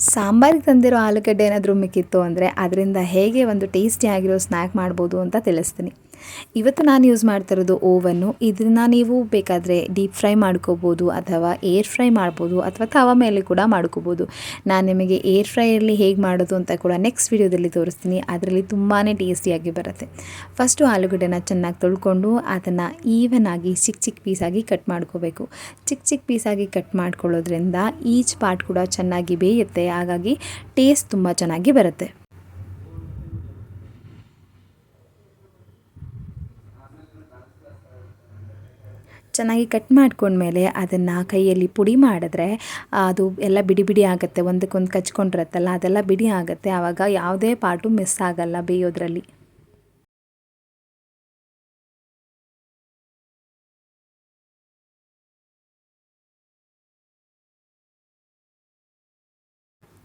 ಸಾಂಬಾರಿಗೆ ತಂದಿರೋ ಆಲೂಗಡ್ಡೆ ಏನಾದರೂ ಮಿಕ್ಕಿತ್ತು ಅಂದರೆ ಅದರಿಂದ ಹೇಗೆ ಒಂದು ಟೇಸ್ಟಿಯಾಗಿರೋ ಸ್ನ್ಯಾಕ್ ಮಾಡ್ಬೋದು ಅಂತ ತಿಳಿಸ್ತೀನಿ. ಇವತ್ತು ನಾನು ಯೂಸ್ ಮಾಡ್ತಾ ಇರೋದು ಓವನ್ನು. ಇದನ್ನು ನೀವು ಬೇಕಾದರೆ ಡೀಪ್ ಫ್ರೈ ಮಾಡ್ಕೋಬೋದು ಅಥವಾ ಏರ್ ಫ್ರೈ ಮಾಡ್ಬೋದು ಅಥವಾ ತವ ಮೇಲೆ ಕೂಡ ಮಾಡ್ಕೋಬೋದು. ನಾನು ನಿಮಗೆ ಏರ್ ಫ್ರೈಯಲ್ಲಿ ಹೇಗೆ ಮಾಡೋದು ಅಂತ ಕೂಡ ನೆಕ್ಸ್ಟ್ ವಿಡಿಯೋದಲ್ಲಿ ತೋರಿಸ್ತೀನಿ. ಅದರಲ್ಲಿ ತುಂಬಾ ಟೇಸ್ಟಿಯಾಗಿ ಬರುತ್ತೆ. ಫಸ್ಟು ಆಲೂಗಡ್ಡೆನ ಚೆನ್ನಾಗಿ ತೊಳ್ಕೊಂಡು ಅದನ್ನು ಈವನ್ ಆಗಿ ಚಿಕ್ಕ ಚಿಕ್ಕ ಪೀಸಾಗಿ ಕಟ್ ಮಾಡ್ಕೋಬೇಕು. ಚಿಕ್ಕ ಚಿಕ್ಕ ಪೀಸಾಗಿ ಕಟ್ ಮಾಡ್ಕೊಳ್ಳೋದ್ರಿಂದ ಈಚ್ ಪಾರ್ಟ್ ಕೂಡ ಚೆನ್ನಾಗಿ ಬೇಯುತ್ತೆ. ಹಾಗಾಗಿ ಟೇಸ್ಟ್ ತುಂಬ ಚೆನ್ನಾಗಿ ಬರುತ್ತೆ. ಚೆನ್ನಾಗಿ ಕಟ್ ಮಾಡ್ಕೊಂಡ್ಮೇಲೆ ಅದನ್ನು ಕೈಯಲ್ಲಿ ಪುಡಿ ಮಾಡಿದ್ರೆ, ಅದು ಎಲ್ಲ ಬಿಡಿ ಬಿಡಿ ಆಗುತ್ತೆ. ಒಂದಕ್ಕೊಂದು ಕಚ್ಕೊಂಡಿರುತ್ತಲ್ಲ, ಅದೆಲ್ಲ ಬಿಡಿ ಆಗುತ್ತೆ. ಆವಾಗ ಯಾವುದೇ ಪಾರ್ಟು ಮಿಸ್ ಆಗಲ್ಲ ಬೇಯೋದ್ರಲ್ಲಿ.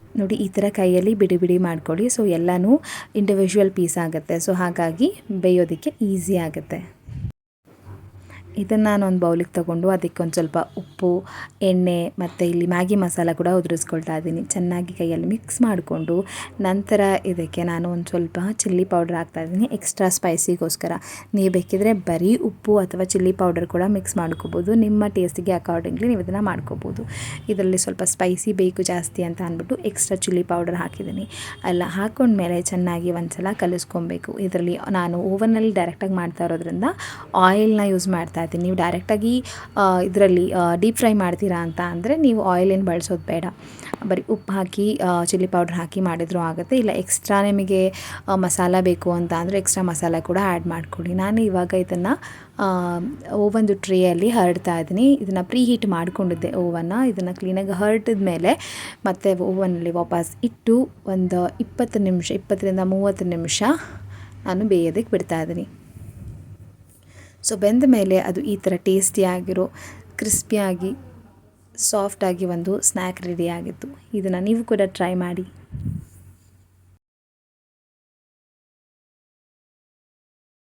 ನೋಡಿ, ಈ ಥರ ಕೈಯಲ್ಲಿ ಬಿಡಿ ಬಿಡಿ ಮಾಡ್ಕೊಳ್ಳಿ. ಸೊ ಎಲ್ಲನೂ ಇಂಡಿವಿಜುವಲ್ ಪೀಸ್ ಆಗುತ್ತೆ. ಸೊ ಹಾಗಾಗಿ ಬೇಯೋದಕ್ಕೆ ಈಸಿ ಆಗುತ್ತೆ. ಇದನ್ನು ನಾನು ಒಂದು ಬೌಲಿಗೆ ತಗೊಂಡು ಅದಕ್ಕೆ ಒಂದು ಸ್ವಲ್ಪ ಉಪ್ಪು, ಎಣ್ಣೆ ಮತ್ತು ಇಲ್ಲಿ ಮ್ಯಾಗಿ ಮಸಾಲ ಕೂಡ ಉದುರಿಸ್ಕೊಳ್ತಾ ಇದ್ದೀನಿ. ಚೆನ್ನಾಗಿ ಕೈಯಲ್ಲಿ ಮಿಕ್ಸ್ ಮಾಡಿಕೊಂಡು ನಂತರ ಇದಕ್ಕೆ ನಾನು ಒಂದು ಸ್ವಲ್ಪ ಚಿಲ್ಲಿ ಪೌಡ್ರ್ ಹಾಕ್ತಾಯಿದ್ದೀನಿ ಎಕ್ಸ್ಟ್ರಾ ಸ್ಪೈಸಿಗೋಸ್ಕರ ನೀವು ಬೇಕಿದ್ರೆ ಬರೀ ಉಪ್ಪು ಅಥವಾ ಚಿಲ್ಲಿ ಪೌಡರ್ ಕೂಡ ಮಿಕ್ಸ್ ಮಾಡ್ಕೋಬೋದು. ನಿಮ್ಮ ಟೇಸ್ಟಿಗೆ ಅಕಾರ್ಡಿಂಗ್ಲಿ ನೀವು ಇದನ್ನು ಮಾಡ್ಕೋಬೋದು. ಇದರಲ್ಲಿ ಸ್ವಲ್ಪ ಸ್ಪೈಸಿ ಬೇಕು ಜಾಸ್ತಿ ಅಂತ ಅಂದ್ಬಿಟ್ಟು ಎಕ್ಸ್ಟ್ರಾ ಚಿಲ್ಲಿ ಪೌಡರ್ ಹಾಕಿದ್ದೀನಿ. ಅಲ್ಲ ಹಾಕ್ಕೊಂಡ್ಮೇಲೆ ಚೆನ್ನಾಗಿ ಒಂದು ಸಲ ಕಲಿಸ್ಕೊಬೇಕು. ಇದರಲ್ಲಿ ನಾನು ಓವನಲ್ಲಿ ಡೈರೆಕ್ಟಾಗಿ ಮಾಡ್ತಾ ಇರೋದ್ರಿಂದ ಆಯಿಲ್ನ ಯೂಸ್ ಮಾಡ್ತಾ ಇದ್ದೀನಿ. ನೀವು ಡೈರೆಕ್ಟಾಗಿ ಇದರಲ್ಲಿ ಡೀಪ್ ಫ್ರೈ ಮಾಡ್ತೀರಾ ಅಂತ ಅಂದರೆ ನೀವು ಆಯಿಲ್ ಬಳಸೋದು ಬೇಡ. ಬರೀ ಉಪ್ಪು ಹಾಕಿ ಚಿಲ್ಲಿ ಪೌಡ್ರ್ ಹಾಕಿ ಮಾಡಿದರೂ ಆಗುತ್ತೆ. ಇಲ್ಲ ಎಕ್ಸ್ಟ್ರಾ ನಿಮಗೆ ಮಸಾಲ ಬೇಕು ಅಂತ ಅಂದರೆ ಎಕ್ಸ್ಟ್ರಾ ಮಸಾಲ ಕೂಡ ಆ್ಯಡ್ ಮಾಡ್ಕೊಳ್ಳಿ. ನಾನು ಇವಾಗ ಇದನ್ನು ಓವನ್ದು ಟ್ರೇಯಲ್ಲಿ ಹರಡ್ತಾ ಇದ್ದೀನಿ. ಇದನ್ನು ಪ್ರೀ ಹೀಟ್ ಮಾಡಿಕೊಂಡಿದ್ದೆ ಓವನ್ನ ಇದನ್ನು ಕ್ಲೀನಾಗಿ ಹರಡಿದ ಮೇಲೆ ಮತ್ತು ಓವನಲ್ಲಿ ವಾಪಸ್ ಇಟ್ಟು ಒಂದು ಇಪ್ಪತ್ತು ನಿಮಿಷ, ಇಪ್ಪತ್ತರಿಂದ ಮೂವತ್ತು ನಿಮಿಷ ನಾನು ಬೇಯೋದಕ್ಕೆ ಬಿಡ್ತಾ ಇದ್ದೀನಿ. ಸೊ ಬೆಂದ ಮೇಲೆ ಅದು ಈ ಥರ ಟೇಸ್ಟಿಯಾಗಿರೋ ಕ್ರಿಸ್ಪಿಯಾಗಿ ಸಾಫ್ಟಾಗಿ ಒಂದು ಸ್ನ್ಯಾಕ್ ರೆಡಿಯಾಗಿತ್ತು ಇದನ್ನು ನೀವು ಕೂಡ ಟ್ರೈ ಮಾಡಿ.